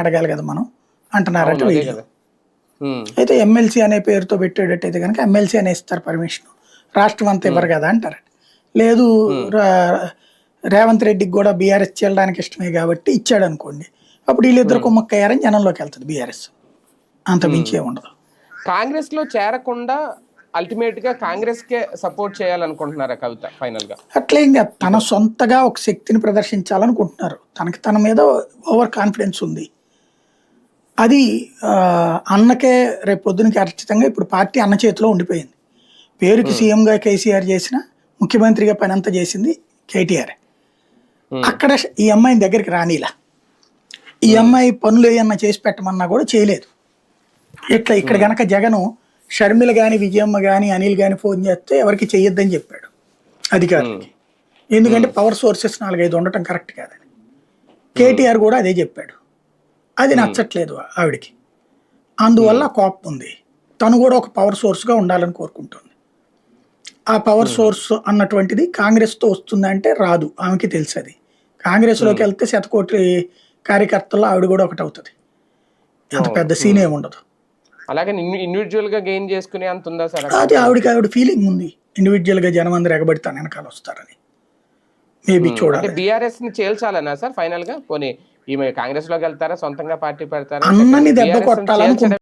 అడగాలి కదా మనం? అంటున్నారంటే వీళ్ళు? అయితే ఎమ్మెల్సీ అనే పేరుతో పెట్టేటట్టయితే కనుక ఎమ్మెల్సీ అనే ఇస్తారు పర్మిషన్. రాష్ట్రం అంతా ఇవ్వరు కదా అంటారు. లేదు రేవంత్ రెడ్డికి కూడా బీఆర్ఎస్ చేయడానికి ఇష్టమే కాబట్టి ఇచ్చాడు అనుకోండి అప్పుడు వీళ్ళిద్దరు కుమ్మక్కయ్యారని జనంలోకి వెళ్తుంది బీఆర్ఎస్. అంత మించి ఉండదు కాంగ్రెస్లో చేరకుండా అల్టిమేట్గా కాంగ్రెస్ కే సపోర్ట్ చేయాలనుకుంటున్నారా కవిత ఫైనల్గా అట్లే ఇంకా తన సొంతగా ఒక శక్తిని ప్రదర్శించాలనుకుంటున్నారు. తనకి తన మీద ఓవర్ కాన్ఫిడెన్స్ ఉంది. అది అన్నకే రేపు పొద్దునకి ఖచ్చితంగా ఇప్పుడు పార్టీ అన్న చేతిలో ఉండిపోయింది. పేరుకి సీఎంగా కేసీఆర్ చేసిన ముఖ్యమంత్రిగా పని అంతా చేసింది కేటీఆర్. అక్కడ ఈ అమ్మాయిని దగ్గరికి రానిలా. ఈ అమ్మాయి పనులు ఏమన్నా చేసి పెట్టమన్నా కూడా చేయలేదు. ఇట్లా ఇక్కడ గనక జగను షర్మిల గాని విజయమ్మ గాని అనిల్ గాని ఫోన్ చేస్తే ఎవరికి చెయ్యొద్దని చెప్పాడు అధికారులకి. ఎందుకంటే పవర్ సోర్సెస్ నాలుగైదు ఉండటం కరెక్ట్ కాదని. కేటీఆర్ కూడా అదే చెప్పాడు. అది నచ్చట్లేదు ఆవిడకి. అందువల్ల కోపం ఉంది తను కూడా ఒక పవర్ సోర్స్గా ఉండాలని కోరుకుంటుంది. ఆ పవర్ సోర్స్ అన్నటువంటిది కాంగ్రెస్తో వస్తుందంటే రాదు. ఆమెకి తెలుసు అది కాంగ్రెస్లోకి వెళ్తే శతకోటి కార్యకర్తల్లో ఆవిడ కూడా ఒకటి అవుతుంది. అంత పెద్ద సీన్ ఏమి ఉండదు. అలాగే ఇండివిజువల్గా గెయిన్ చేసుకునే అంత ఉందా సార్ అది ఆవిడకి ఆవిడ ఫీలింగ్ ఉంది. ఇండివిజువల్గా జనం అందరూ ఎగబడితాను వెనకాల వస్తారని. మేబీ చూడాలి. బీఆర్ఎస్ని చేల్చాలనా సార్? ఫైనల్గా? పోనీ ఈమె కాంగ్రెస్లోకి వెళ్తారా సొంతంగా పార్టీ పెడతారా అన్నని దెబ్బ. చేల్చడం